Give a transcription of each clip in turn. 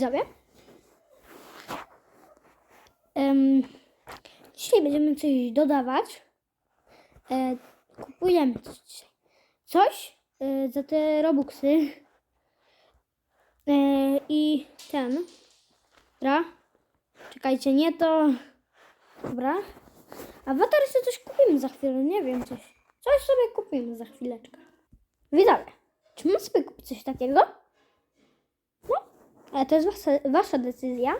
Widzowie. Em, dzisiaj będziemy coś dodawać. E, kupujemy coś. Coś e, za te robuxy. E, I ten. Dobra. Czekajcie, nie to. Dobra. Awatar sobie coś kupimy za chwilę, nie wiem, coś. Coś sobie kupimy za chwileczkę. Widzowie, czy mam sobie kupić coś takiego? Ale to jest wasza, wasza decyzja.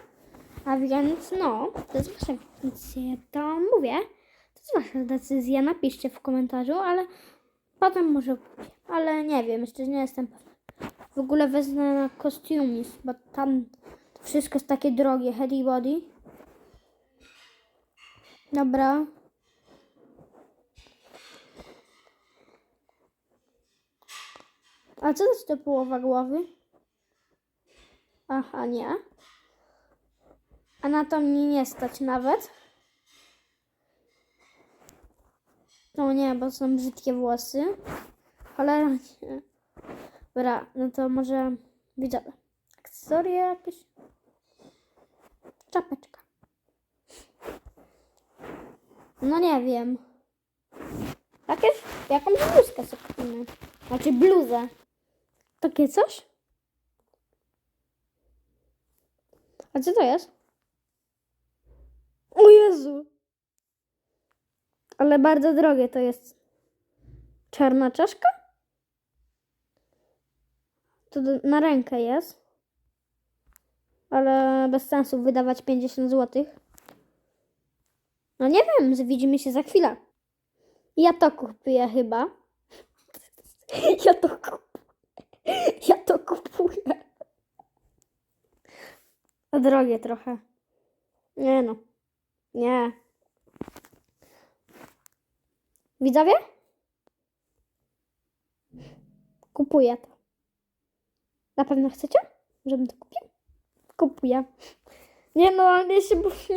A więc no, to jest wasza decyzja, to mówię. To jest wasza decyzja, napiszcie w komentarzu, ale potem może. Ale nie wiem, jeszcze nie jestem pewna. W ogóle wezmę na kostiumis, bo tam wszystko jest takie drogie, head i body. Dobra. A co to jest to połowa głowy? Aha, nie. A na to mnie nie stać nawet. No nie, bo są brzydkie włosy. Cholera nie. Dobra, no to może widziałem. Akcesoria jakieś. Czapeczka. No nie wiem. Jakieś, jakąś bluzkę sobie kupimy. Znaczy bluzę. Takie coś? A co to jest? O Jezu! Ale bardzo drogie to jest. Czarna czaszka? To do, na rękę jest. Ale bez sensu wydawać 50 zł. No nie wiem, widzimy się za chwilę. Ja to kupuję chyba. Ja to kupuję. Ja to kupuję. A drogie trochę. Nie no. Nie. Widzowie? Kupuję to. Na pewno chcecie, żebym to kupił? Kupuję. Nie no, ja się... Nie,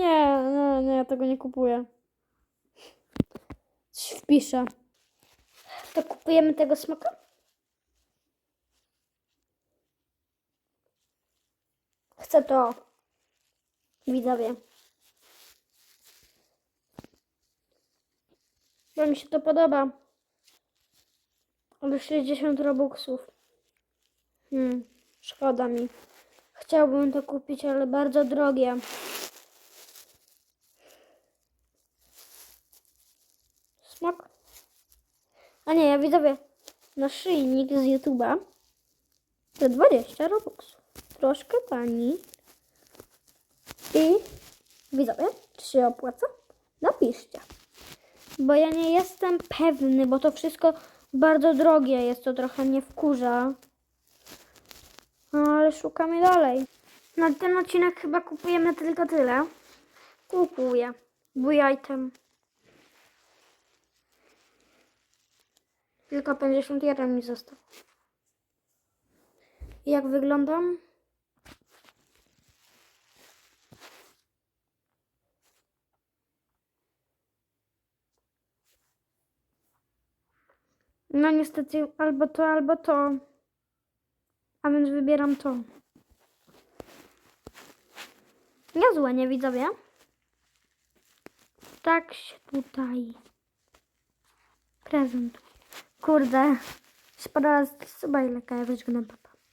nie, nie, ja tego nie kupuję. Coś wpiszę. To kupujemy tego smoka? Chcę to. Widzowie. Bo mi się to podoba. Ale 60 robuxów. Hmm, szkoda mi. Chciałbym to kupić, ale bardzo drogie. Smok. A nie, ja widzowie, naszyjnik z YouTube'a to 20 robuxów. Troszkę tani. I widzowie, czy się opłaca? Napiszcie. Bo ja nie jestem pewny, bo to wszystko bardzo drogie jest, to trochę mnie wkurza. No ale szukamy dalej. Na ten odcinek chyba kupujemy tylko tyle. Kupuję. Mój item. Tylko 51 mi został. Jak wyglądam? No niestety albo to, albo to. A więc wybieram to. Niezłe, nie widzowie? Tak się tutaj prezentuje. Kurde, szkoda chyba ile ja go na